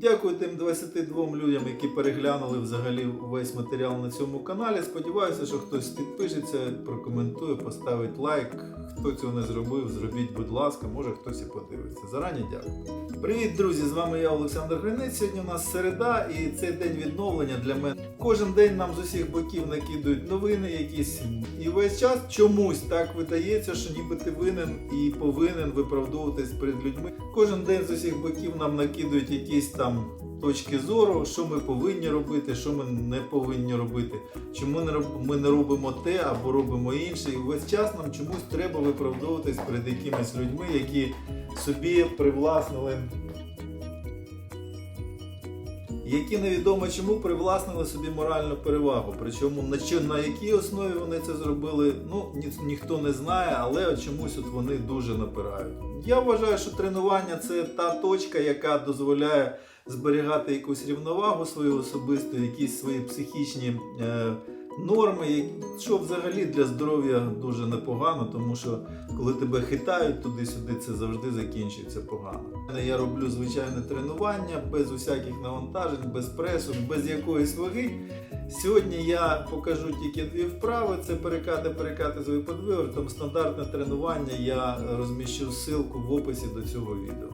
Дякую тим 22 людям, які переглянули взагалі весь матеріал на цьому каналі. Сподіваюся, що хтось підпишеться, прокоментує, поставить лайк. Хто цього не зробив, зробіть, будь ласка, може хтось і подивиться. Зарані дякую. Привіт, друзі! З вами я, Олександр Гринець. Сьогодні у нас середа, і цей день відновлення для мене. Кожен день нам з усіх боків накидують новини якісь. І весь час чомусь так видається, що ніби ти винен і повинен виправдовуватись перед людьми. Кожен день з усіх боків нам накидують якісь там точки зору, що ми повинні робити, що ми не повинні робити, чому ми не робимо те або робимо інше. І весь час нам чомусь треба виправдовуватись перед якимись людьми, які собі привласнили. Які невідомо чому привласнили собі моральну перевагу. Причому на, що, на якій основі вони це зробили, ну ні, ніхто не знає, але чомусь от вони дуже напирають. Я вважаю, що тренування це та точка, яка дозволяє зберігати якусь рівновагу свою особисту, якісь свої психічні е, норми, що взагалі для здоров'я дуже непогано, тому що коли тебе хитають туди-сюди, це завжди закінчується погано. Я роблю звичайне тренування без усяких навантажень, без пресу, без якоїсь ваги. Сьогодні я покажу тільки дві вправи: це перекати, перекати з випадвивертом. Стандартне тренування. Я розміщу ссылку в описі до цього відео.